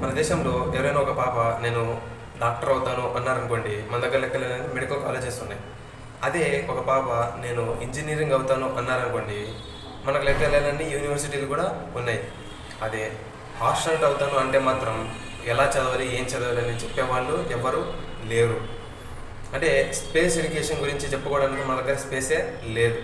మన దేశంలో ఎవరైనా ఒక పాప నేను డాక్టర్ అవుతాను అన్నారనుకోండి మన దగ్గర లెక్కలు మెడికల్ కాలేజెస్ ఉన్నాయి. అదే ఒక పాప నేను ఇంజనీరింగ్ అవుతాను అన్నారనుకోండి మనకు లెక్కలేనన్ని యూనివర్సిటీలు కూడా ఉన్నాయి. అదే హాస్టల్ అవుతాను అంటే మాత్రం ఎలా చదవాలి ఏం చదవాలి అని చెప్పేవాళ్ళు ఎవరు లేరు. అంటే స్పేస్ ఎడ్యుకేషన్ గురించి చెప్పుకోవడానికి మన దగ్గర స్పేసే లేదు.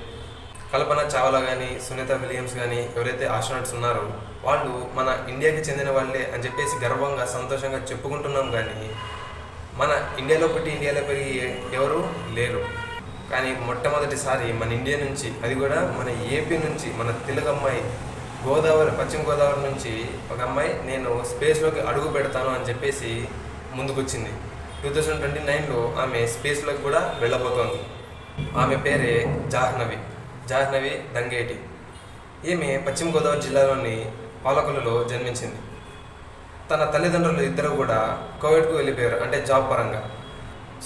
కల్పన చావ్లా కానీ సునీత విలియమ్స్ కానీ ఎవరైతే ఆస్ట్రోనాట్స్ ఉన్నారో వాళ్ళు మన ఇండియాకి చెందిన వాళ్ళే అని చెప్పేసి గర్వంగా సంతోషంగా చెప్పుకుంటున్నాం కానీ మన ఇండియాలో పుట్టి ఇండియాలో పెరిగి ఎవరు లేరు. కానీ మొట్టమొదటిసారి మన ఇండియా నుంచి అది కూడా మన ఏపీ నుంచి మన తెలుగు అమ్మాయి గోదావరి పశ్చిమ గోదావరి నుంచి ఒక అమ్మాయి నేను స్పేస్లోకి అడుగు పెడతాను అని చెప్పేసి ముందుకొచ్చింది. టూ థౌజండ్ ట్వంటీ నైన్లో ఆమె స్పేస్లోకి కూడా వెళ్ళబోతోంది. ఆమె పేరే జాహ్నవి. జాహ్నవి దంగేటి. ఈమె పశ్చిమ గోదావరి జిల్లాలోని పాలకొల్లులో జన్మించింది. తన తల్లిదండ్రులు ఇద్దరు కూడా కోవిడ్కు వెళ్ళిపోయారు అంటే జాబ్ పరంగా.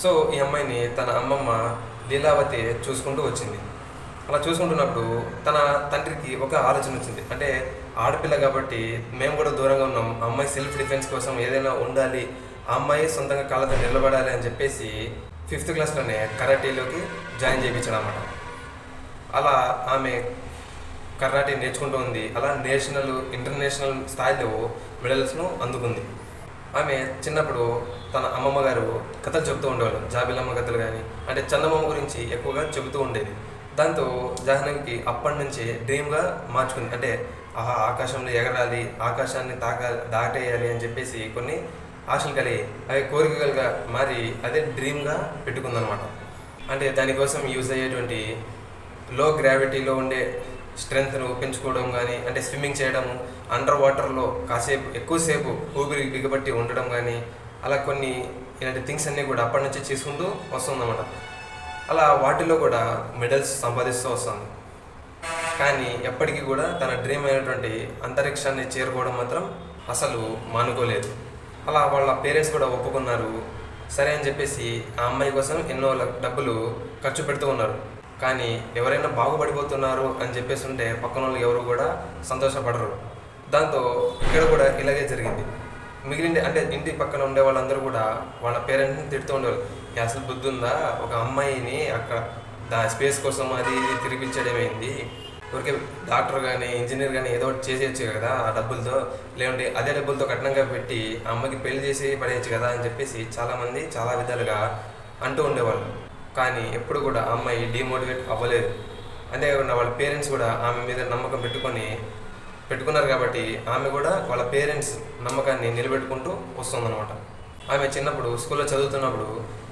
సో ఈ అమ్మాయిని తన అమ్మమ్మ లీలావతి చూసుకుంటూ వచ్చింది. అలా చూసుకుంటున్నప్పుడు తన తండ్రికి ఒక ఆలోచన వచ్చింది. అంటే ఆడపిల్ల కాబట్టి మేము కూడా దూరంగా ఉన్నాం. అమ్మాయి సెల్ఫ్ డిఫెన్స్ కోసం ఏదైనా ఉండాలి. ఆ అమ్మాయి సొంతంగా కాళ్ళతో నిలబడాలి అని చెప్పేసి ఫిఫ్త్ క్లాస్లోనే కరాటీలోకి జాయిన్ చేయించాడు అన్నమాట అలా ఆమె కర్ణాటక నేర్చుకుంటూ ఉంది. అలా నేషనల్ ఇంటర్నేషనల్ స్థాయిలో మెడల్స్ను అందుకుంది. ఆమె చిన్నప్పుడు తన అమ్మమ్మ గారు కథలు చెబుతూ ఉండేవాళ్ళు. జాబిలమ్మ కథలు కానీ అంటే చందమామ గురించి ఎక్కువగా చెబుతూ ఉండేది. దాంతో జాహ్నవికి అప్పటి నుంచే డ్రీమ్గా మార్చుకుంది. అంటే ఆహా ఆకాశంలో ఎగరాలి ఆకాశాన్ని తాక దాటేయాలి అని చెప్పేసి కొన్ని ఆశలు కలిగి అవి కోరికలుగా మారి అదే డ్రీమ్గా పెట్టుకుందనమాట అంటే దానికోసం యూజ్ అయ్యేటువంటి లో గ్రావిటీలో ఉండే స్ట్రెంగ్త్ను పెంచుకోవడం కానీ అంటే స్విమ్మింగ్ చేయడం అండర్ వాటర్లో కాసేపు ఎక్కువసేపు ఊపిరి బిగబట్టి ఉండడం కానీ అలా కొన్ని ఇలాంటి థింగ్స్ అన్నీ కూడా అప్పటి నుంచి చేసుకుంటూ వస్తుందన్నమాట. అలా వాటిలో కూడా మెడల్స్ సంపాదిస్తూ వస్తుంది. కానీ ఎప్పటికీ కూడా తన డ్రీమ్ అయినటువంటి అంతరిక్షాన్ని చేరుకోవడం మాత్రం అసలు మానుకోలేదు. అలా వాళ్ళ పేరెంట్స్ కూడా ఒప్పుకున్నారు. సరే అని చెప్పేసి ఆ అమ్మాయి కోసం ఎన్నో డబ్బులు ఖర్చు పెడుతూ ఉన్నారు. కానీ ఎవరైనా బాగుపడిపోతున్నారు అని చెప్పేసి ఉంటే పక్కన వాళ్ళు ఎవరు కూడా సంతోషపడరు. దాంతో ఇక్కడ కూడా ఇలాగే జరిగింది. మిగిలిన అంటే ఇంటి పక్కన ఉండే వాళ్ళందరూ కూడా వాళ్ళ పేరెంట్స్ని తిడుతూ ఉండేవాళ్ళు. అసలు బుద్ధి ఉందా ఒక అమ్మాయిని అక్కడ దా స్పేస్ కోసం అది ఇది ఊరికే డాక్టర్ కానీ ఇంజనీర్ కానీ ఏదో ఒకటి చేసేయచ్చు కదా ఆ డబ్బులతో. లేదంటే అదే డబ్బులతో కఠినంగా పెట్టి ఆ అమ్మకి పెళ్ళి చేసి పడేయచ్చు కదా అని చెప్పేసి చాలామంది చాలా విధాలుగా అంటూ ఉండేవాళ్ళు. కానీ ఎప్పుడు కూడా అమ్మాయి డిమోటివేట్ అవ్వలేదు. అంతేకాకుండా వాళ్ళ పేరెంట్స్ కూడా ఆమె మీద నమ్మకం పెట్టుకొని పెట్టుకున్నారు కాబట్టి ఆమె కూడా వాళ్ళ పేరెంట్స్ నమ్మకాన్ని నిలబెట్టుకుంటూ వస్తుందన్నమాట. ఆమె చిన్నప్పుడు స్కూల్లో చదువుతున్నప్పుడు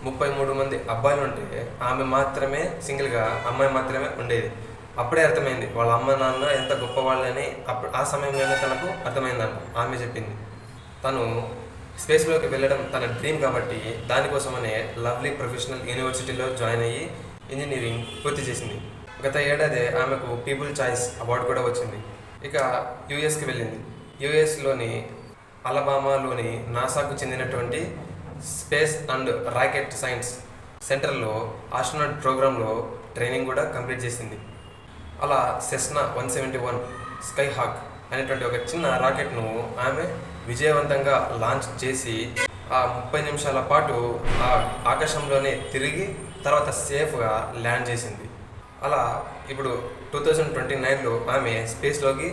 ముప్పై మూడు మంది అబ్బాయిలు ఉంటే ఆమె మాత్రమే సింగిల్గా అమ్మాయి మాత్రమే ఉండేది. అప్పుడే అర్థమైంది వాళ్ళ అమ్మ నాన్న ఎంత గొప్పవాళ్ళని అప్పుడు ఆ సమయంలోనే తనకు అర్థమైందంట ఆమె చెప్పింది. తను స్పేస్లోకి వెళ్ళడం తన డ్రీమ్ కాబట్టి దానికోసమనే లవ్లీ ప్రొఫెషనల్ యూనివర్సిటీలో జాయిన్ అయ్యి ఇంజనీరింగ్ పూర్తి చేసింది. గత ఏడాది ఆమెకు పీపుల్ చాయిస్ అవార్డు కూడా వచ్చింది. ఇక యుఎస్కి వెళ్ళింది. యుఎస్లోని అలబామాలోని నాసాకు చెందినటువంటి స్పేస్ అండ్ రాకెట్ సైన్స్ సెంటర్లో ఆస్ట్రోనాట్ ప్రోగ్రాంలో ట్రైనింగ్ కూడా కంప్లీట్ చేసింది. అలా Cessna one seventy one Skyhawk అనేటువంటి ఒక చిన్న రాకెట్ను ఆమె విజయవంతంగా లాంచ్ చేసి ఆ ముప్పై నిమిషాల పాటు ఆ ఆకాశంలోనే తిరిగి తర్వాత సేఫ్గా ల్యాండ్ చేసింది. అలా ఇప్పుడు టూ థౌజండ్ ట్వంటీ నైన్లో ఆమె స్పేస్లోకి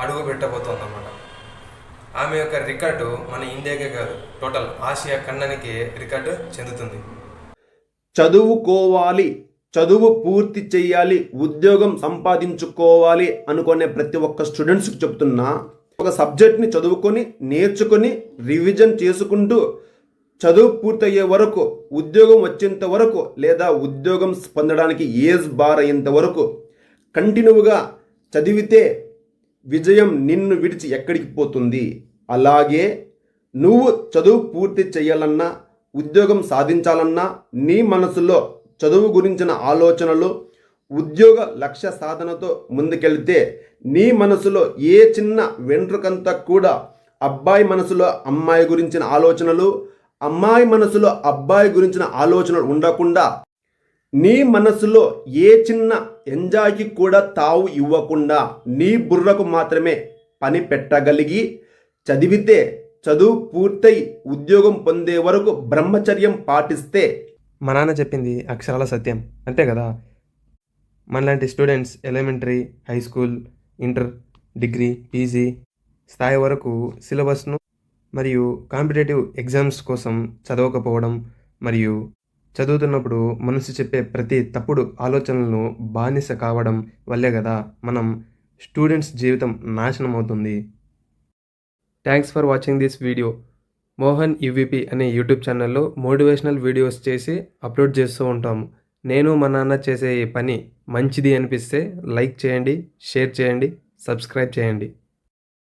అడుగు పెట్టబోతోంది అన్నమాట ఆమె యొక్క రికార్డు మన ఇండియాకే కాదు టోటల్ ఆసియా ఖండానికి రికార్డు చెందుతుంది. చదువుకోవాలి చదువు పూర్తి చేయాలి ఉద్యోగం సంపాదించుకోవాలి అనుకునే ప్రతి ఒక్క స్టూడెంట్స్కి చెప్తున్నా ఒక సబ్జెక్ట్ని చదువుకొని నేర్చుకొని రివిజన్ చేసుకుంటూ చదువు పూర్తయ్యే వరకు ఉద్యోగం వచ్చేంత వరకు లేదా ఉద్యోగం పొందడానికి ఏజ్ బార్ అయ్యేంత వరకు కంటిన్యూగా చదివితే విజయం నిన్ను విడిచి ఎక్కడికి పోతుంది? అలాగే నువ్వు చదువు పూర్తి చేయాలన్నా ఉద్యోగం సాధించాలన్నా నీ మనసులో చదువు గురించిన ఆలోచనలు ఉద్యోగ లక్ష్య సాధనతో ముందుకెళ్తే నీ మనసులో ఏ చిన్న వెంట్రుకంతా కూడా అబ్బాయి మనసులో అమ్మాయి గురించిన ఆలోచనలు అమ్మాయి మనసులో అబ్బాయి గురించిన ఆలోచనలు ఉండకుండా నీ మనసులో ఏ చిన్న ఎంజాయ్కి కూడా తావు ఇవ్వకుండా నీ బుర్రకు మాత్రమే పని పెట్టగలిగి చదివితే చదువు పూర్తయి ఉద్యోగం పొందే వరకు బ్రహ్మచర్యం పాటిస్తే మా నాన్న చెప్పింది అక్షరాల సత్యం. అంతే కదా? మనలాంటి students elementary high school inter degree PG స్థాయి వరకు సిలబస్ను మరియు కాంపిటేటివ్ ఎగ్జామ్స్ కోసం చదవకపోవడం మరియు చదువుతున్నప్పుడు మనసు చెప్పే ప్రతి తప్పుడు ఆలోచనలను బానిస కావడం వల్లే కదా మనం స్టూడెంట్స్ జీవితం నాశనం అవుతుంది. Thanks for watching this video. Mohan UVP అనే యూట్యూబ్ ఛానల్లో మోటివేషనల్ వీడియోస్ చేసి అప్లోడ్ చేస్తూ ఉంటాము. నేను మా నాన్న చేసే ఈ పని మంచిది అనిపిస్తే లైక్ చేయండి షేర్ చేయండి సబ్స్క్రైబ్ చేయండి.